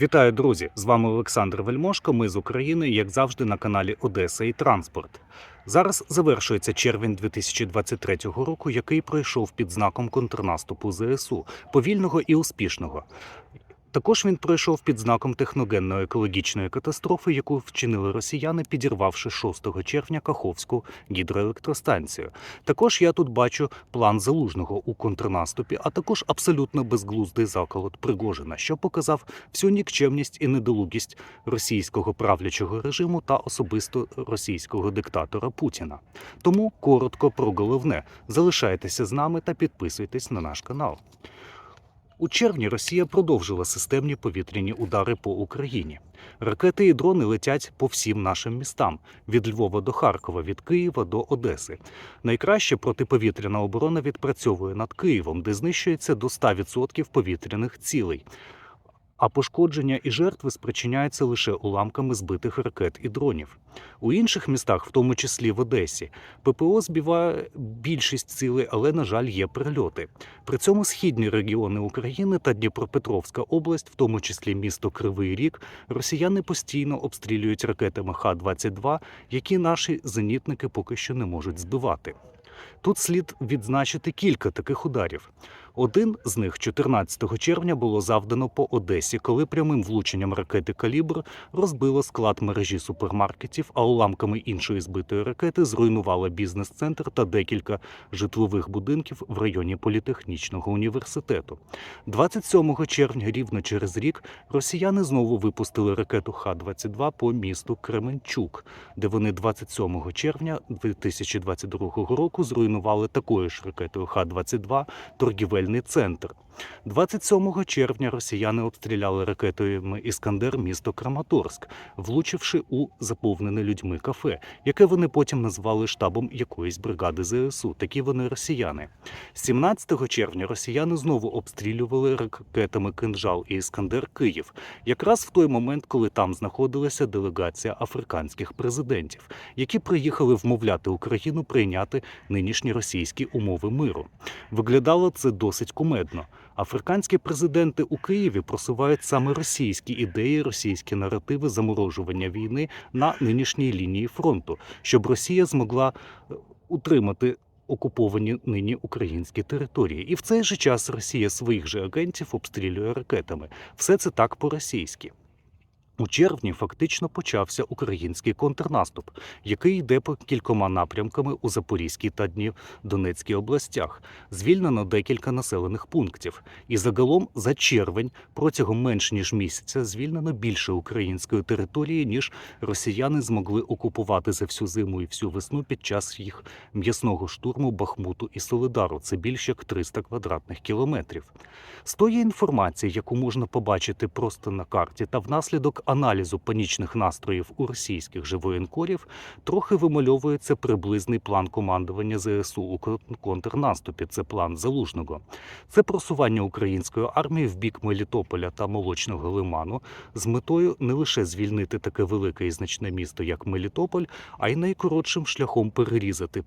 Вітаю, друзі! З вами Олександр Вельмошко. Ми з України, як завжди, на каналі Одеса і Транспорт. Зараз завершується червень 2023 року, який пройшов під знаком контрнаступу ЗСУ, повільного і успішного. Також він пройшов під знаком техногенної екологічної катастрофи, яку вчинили росіяни, підірвавши 6 червня Каховську гідроелектростанцію. Також я тут бачу план залужного у контрнаступі, а також абсолютно безглуздий заколот Пригожина, що показав всю нікчемність і недолугість російського правлячого режиму та особисто російського диктатора Путіна. Тому коротко про головне: залишайтеся з нами та підписуйтесь на наш канал. У червні Росія продовжила системні повітряні удари по Україні. Ракети і дрони летять по всім нашим містам від Львова до Харкова, від Києва до Одеси. Найкраще протиповітряна оборона відпрацьовує над Києвом, де знищується до 100% повітряних цілей. А пошкодження і жертви спричиняються лише уламками збитих ракет і дронів. У інших містах, в тому числі в Одесі, ППО збиває більшість цілей, але, на жаль, є прильоти. При цьому східні регіони України та Дніпропетровська область, в тому числі місто Кривий Ріг, росіяни постійно обстрілюють ракетами Х-22, які наші зенітники поки що не можуть збивати. Тут слід відзначити кілька таких ударів. Один з них 14 червня було завдано по Одесі, коли прямим влученням ракети Калібр розбило склад мережі супермаркетів, а уламками іншої збитої ракети зруйнувала бізнес-центр та декілька житлових будинків в районі політехнічного університету. 27 червня, рівно через рік, росіяни знову випустили ракету Х-22 по місту Кременчук, де вони 27 червня 2022 року зруйнували такою ж ракетою Х-22 торгівельний центр. 27 червня росіяни обстріляли ракетою Іскандер місто Краматорськ, влучивши у заповнене людьми кафе, яке вони потім назвали штабом якоїсь бригади ЗСУ. Такі вони росіяни. 17 червня росіяни знову обстрілювали ракетами Кинжал і Іскандер Київ, якраз в той момент, коли там знаходилася делегація африканських президентів, які приїхали вмовляти Україну прийняти нинішні російські умови миру. Виглядало це досить кумедно. Африканські президенти у Києві просувають саме російські ідеї, російські наративи заморожування війни на нинішній лінії фронту, щоб Росія змогла е, утримати окуповані нині українські території. І в цей же час Росія своїх же агентів обстрілює ракетами. Все це так по-російськи. У червні фактично почався український контрнаступ, який йде по кількома напрямками у Запорізькій та Донецькій областях. Звільнено декілька населених пунктів. І загалом за червень протягом менш ніж місяця звільнено більше української території, ніж росіяни змогли окупувати за всю зиму і всю весну під час їх м'ясного штурму Бахмуту і Солидару. Це більше як 300 квадратних кілометрів. З тої інформації, яку можна побачити просто на карті, та внаслідок аналізу панічних настроїв у російських же воєнкорів, трохи вимальовується приблизний план командування ЗСУ у кон- контрнаступі. Це план залужного. Це просування української армії в бік Мелітополя та Молочного Лиману з метою не лише звільнити таке велике і значне місто, як Мелітополь, а й найкоротшим шляхом перерізати.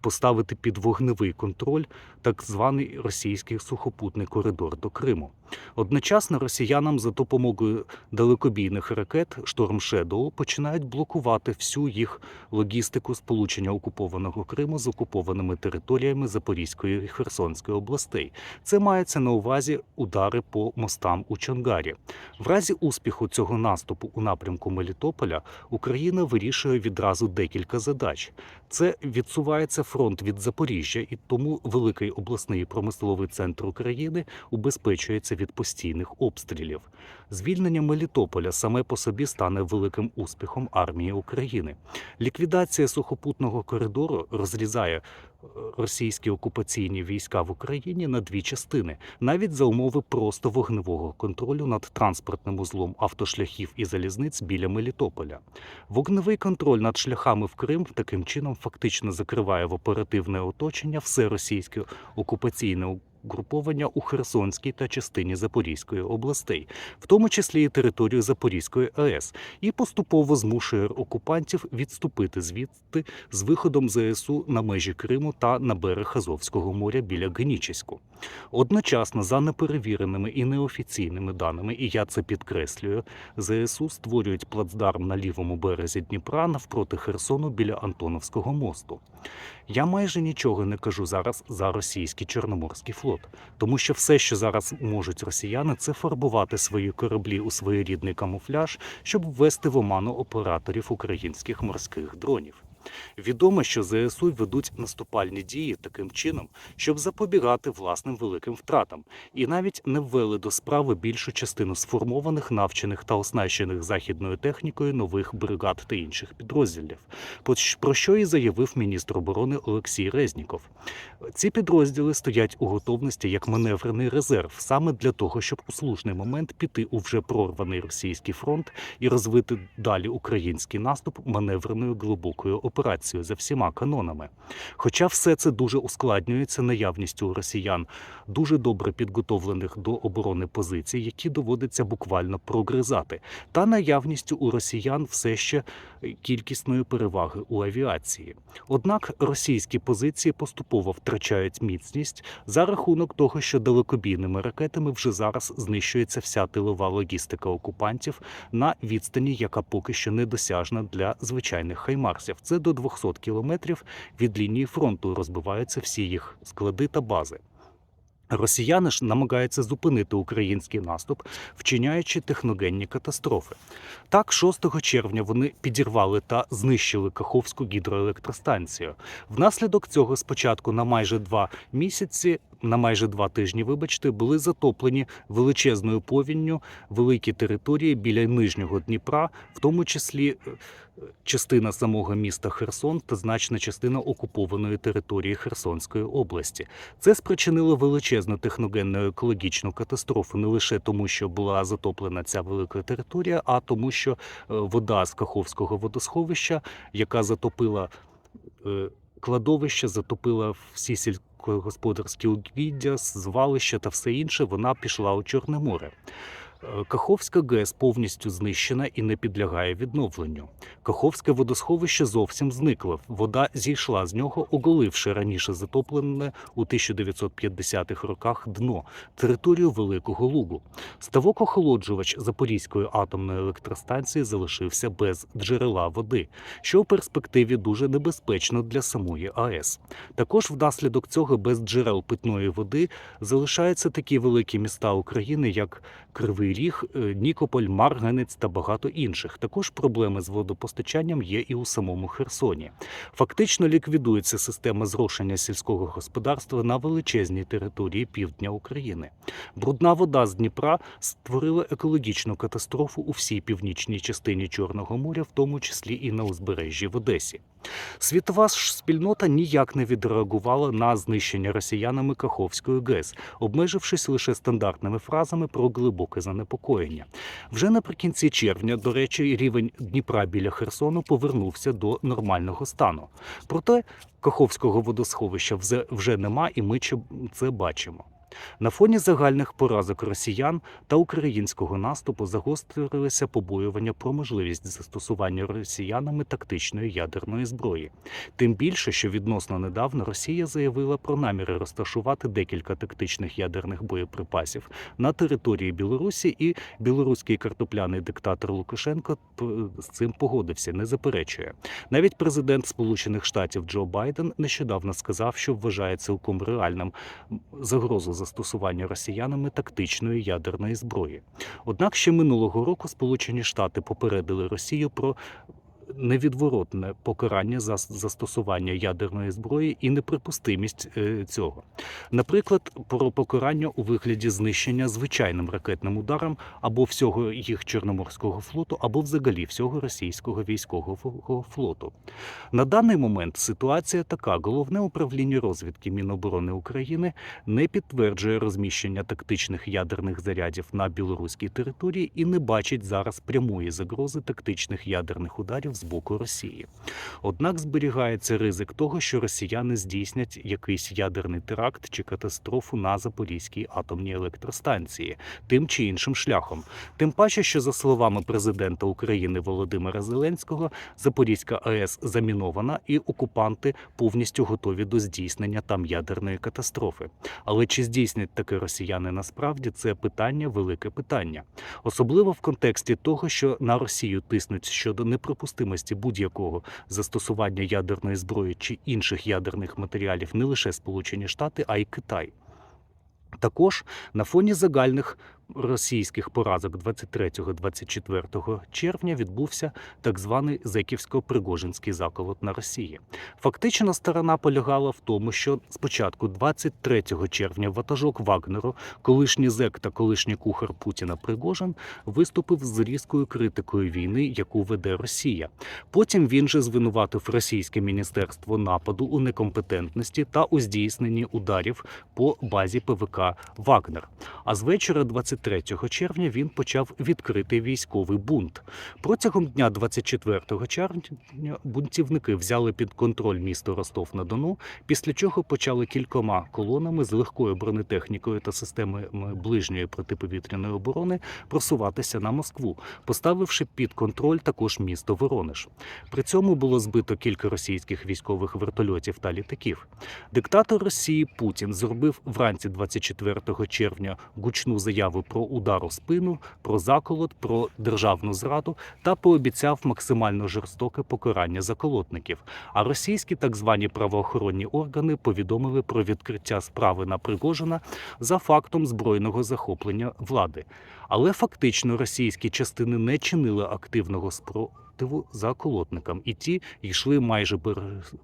Поставити під вогневий контроль так званий російський сухопутний коридор до Криму. Одночасно росіянам за допомогою далекобійних ракет Шторм Шедоу починають блокувати всю їх логістику сполучення окупованого Криму з окупованими територіями Запорізької і Херсонської областей. Це мається на увазі удари по мостам у Чонгарі. В разі успіху цього наступу у напрямку Мелітополя Україна вирішує відразу декілька задач. Це відсувається фронт від Запоріжжя, і тому великий обласний промисловий центр України убезпечується від постійних обстрілів. Звільнення Мелітополя саме по собі стане великим успіхом армії України. Ліквідація сухопутного коридору розрізає е, російські окупаційні війська в Україні на дві частини, навіть за умови просто вогневого контролю над транспортним узлом автошляхів і залізниць біля Мелітополя. Вогневий контроль над шляхами в Крим таким чином фактично закриває в оперативне оточення все російське окупаційне угруповання у Херсонській та частині Запорізької областей, в тому числі і територію Запорізької АЕС, і поступово змушує окупантів відступити звідти з виходом ЗСУ на межі Криму та на берег Азовського моря біля Генічеську. Одночасно, за неперевіреними і неофіційними даними, і я це підкреслюю, ЗСУ створюють плацдарм на лівому березі Дніпра навпроти Херсону біля Антоновського мосту. Я майже нічого не кажу зараз за російський Чорноморський флот, тому що все, що зараз можуть росіяни, це фарбувати свої кораблі у своєрідний камуфляж, щоб ввести в оману операторів українських морських дронів. Відомо, що ЗСУ ведуть наступальні дії таким чином, щоб запобігати власним великим втратам, і навіть не ввели до справи більшу частину сформованих, навчених та оснащених західною технікою нових бригад та інших підрозділів. Про що і заявив міністр оборони Олексій Резніков. Ці підрозділи стоять у готовності як маневрений резерв, саме для того, щоб у слушний момент піти у вже прорваний російський фронт і розвити далі український наступ маневреною глибокою операцією за всіма канонами. Хоча все це дуже ускладнюється наявністю росіян дуже добре підготовлених до оборони позицій, які доводиться буквально прогризати, та наявністю у росіян все ще кількісної переваги у авіації. Однак російські позиції поступово втрачають міцність за рахунок того, що далекобійними ракетами вже зараз знищується вся тилова логістика окупантів на відстані, яка поки що недосяжна для звичайних хаймарсів. Це до 200 кілометрів від лінії фронту розбиваються всі їх склади та бази. Росіяни ж намагаються зупинити український наступ, вчиняючи техногенні катастрофи. Так, 6 червня вони підірвали та знищили Каховську гідроелектростанцію. Внаслідок цього спочатку на майже два місяці, на майже два тижні, вибачте, були затоплені величезною повінню великі території біля нижнього Дніпра, в тому числі е, частина самого міста Херсон та значна частина окупованої території Херсонської області. Це спричинило величезну техногенну екологічну катастрофу не лише тому, що була затоплена ця велика територія, а тому, що е, вода з Каховського водосховища, яка затопила е, кладовище, затопила всі сільськогосподарські угіддя, звалища та все інше, вона пішла у Чорне море. Каховська ГЕС повністю знищена і не підлягає відновленню. Каховське водосховище зовсім зникло. Вода зійшла з нього, оголивши раніше затоплене у 1950-х роках дно територію Великого Лугу. Ставок-охолоджувач Запорізької атомної електростанції залишився без джерела води, що у перспективі дуже небезпечно для самої АЕС. Також внаслідок цього без джерел питної води залишаються такі великі міста України, як Кривий Ріг, е, Нікополь, Марганець та багато інших. Також проблеми з водопостачанням є і у самому Херсоні. Фактично ліквідується система зрошення сільського господарства на величезній території півдня України. Брудна вода з Дніпра створила екологічну катастрофу у всій північній частині Чорного моря, в тому числі і на узбережжі в Одесі. Світова ж спільнота ніяк не відреагувала на знищення росіянами Каховської ГЕС, обмежившись лише стандартними фразами про глибоке занепокоєння. Вже наприкінці червня, до речі, рівень Дніпра біля Херсону повернувся до нормального стану. Проте Каховського водосховища вже- нема, і ми це бачимо. На фоні загальних поразок росіян та українського наступу загострилися побоювання про можливість застосування росіянами тактичної ядерної зброї. Тим більше, що відносно недавно Росія заявила про наміри розташувати декілька тактичних ядерних боєприпасів на території Білорусі, і білоруський картопляний диктатор Лукашенко з цим погодився, не заперечує. Навіть президент Сполучених Штатів Джо Байден нещодавно сказав, що вважає цілком реальним загрозу застосування росіянами тактичної ядерної зброї. Однак ще минулого року Сполучені Штати попередили Росію про невідворотне покарання за застосування ядерної зброї і неприпустимість е, цього. Наприклад, про покарання у вигляді знищення звичайним ракетним ударом або всього їх Чорноморського флоту, або взагалі всього російського військового флоту. На даний момент ситуація така: головне управління розвідки Міноборони України не підтверджує розміщення тактичних ядерних зарядів на білоруській території і не бачить зараз прямої загрози тактичних ядерних ударів з боку Росії. Однак зберігається ризик того, що росіяни здійснять якийсь ядерний теракт чи катастрофу на Запорізькій атомній електростанції тим чи іншим шляхом. Тим паче, що за словами президента України Володимира Зеленського, Запорізька АЕС замінована і окупанти повністю готові до здійснення там ядерної катастрофи. Але чи здійснять таке росіяни насправді це питання, велике питання, особливо в контексті того, що на Росію тиснуть щодо неприпустимості будь-якого застосування ядерної зброї чи інших ядерних матеріалів не лише Сполучені Штати, а й Китай. Також на фоні загальних російських поразок 23-24 червня відбувся так званий Зеківсько-Пригожинський заколот на Росії. Фактично, сторона полягала в тому, що спочатку, 23 червня, ватажок Вагнеру, колишній зек та колишній кухар Путіна Пригожин, виступив з різкою критикою війни, яку веде Росія. Потім він же звинуватив російське міністерство нападу у некомпетентності та у здійсненні ударів по базі ПВК Вагнер. А з вечора 23 червня він почав відкритий військовий бунт. Протягом дня 24 червня бунтівники взяли під контроль місто Ростов-на-Дону, після чого почали кількома колонами з легкою бронетехнікою та системами ближньої протиповітряної оборони просуватися на Москву, поставивши під контроль також місто Воронеж. При цьому було збито кілька російських військових вертольотів та літаків. Диктатор Росії Путін зробив вранці 24 червня гучну заяву про удар у спину, про заколот, про державну зраду та пообіцяв максимально жорстоке покарання заколотників. А російські так звані правоохоронні органи повідомили про відкриття справи на Пригожина за фактом збройного захоплення влади. Але фактично російські частини не чинили активного спротиву заколотникам, і ті йшли майже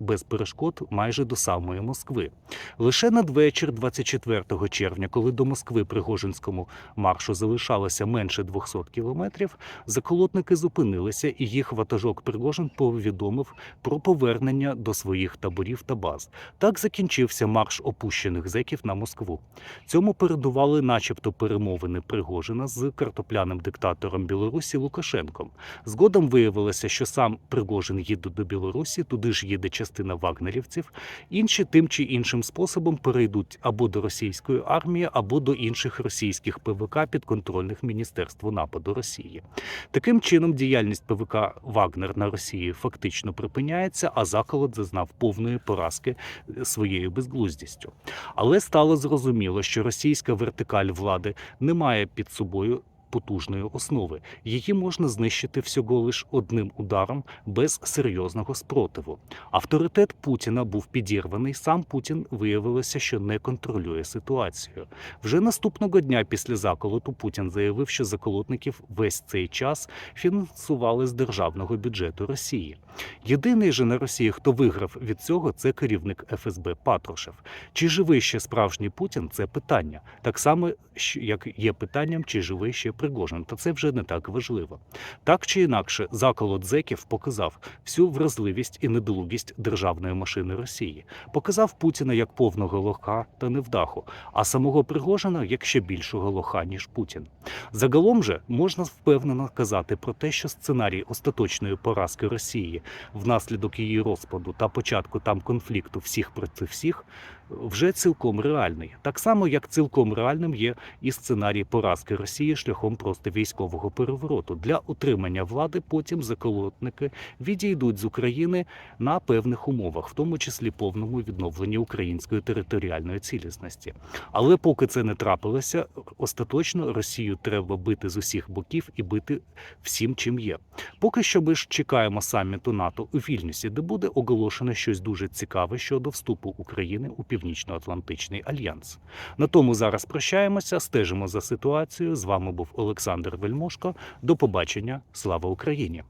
без перешкод майже до самої Москви. Лише надвечір 24 червня, коли до Москви Пригожинському маршу залишалося менше 200 кілометрів, заколотники зупинилися, і їх ватажок Пригожин повідомив про повернення до своїх таборів та баз. Так закінчився марш опущених зеків на Москву. Цьому передували, начебто, перемовини Пригожина з картопляним диктатором Білорусі Лукашенком. Згодом виявилося, що сам Пригожин їде до Білорусі, туди ж їде частина вагнерівців. Інші тим чи іншим способом перейдуть або до російської армії, або до інших російських ПВК підконтрольних Міністерству нападу Росії. Таким чином, діяльність ПВК Вагнер на Росії фактично припиняється, а заколот зазнав повної поразки е, своєю безглуздістю. Але стало зрозуміло, що російська вертикаль влади не має під собою. いう Потужної основи її можна знищити всього лиш одним ударом без серйозного спротиву. Авторитет Путіна був підірваний. Сам Путін виявилося, що не контролює ситуацію. Вже наступного дня після заколоту Путін заявив, що заколотників весь цей час фінансували з державного бюджету Росії. Єдиний же на Росії, хто виграв від цього, це керівник ФСБ Патрушев. Чи живий ще справжній Путін? Це питання. Так само, як є питанням, чи живий ще Пригожин. Та це вже не так важливо. Так чи інакше, заколот зеків показав всю вразливість і недолугість державної машини Росії. Показав Путіна як повного лоха та невдаху, а самого Пригожина як ще більшого лоха, ніж Путін. Загалом же можна впевнено казати про те, що сценарій остаточної поразки Росії внаслідок її розпаду та початку там конфлікту всіх проти всіх вже цілком реальний. Так само, як цілком реальним є і сценарій поразки Росії шляхом просто військового перевороту. Для утримання влади потім заколотники відійдуть з України на певних умовах, в тому числі повному відновленні української територіальної цілісності. Але поки це не трапилося, остаточно Росію треба бити з усіх боків і бити всім, чим є. Поки що ми ж чекаємо саміту НАТО у Вільнюсі, де буде оголошено щось дуже цікаве щодо вступу України у Північно-Атлантичний альянс. На тому зараз прощаємося, стежимо за ситуацією. З вами був Олександр Вельмошко. До побачення. Слава Україні!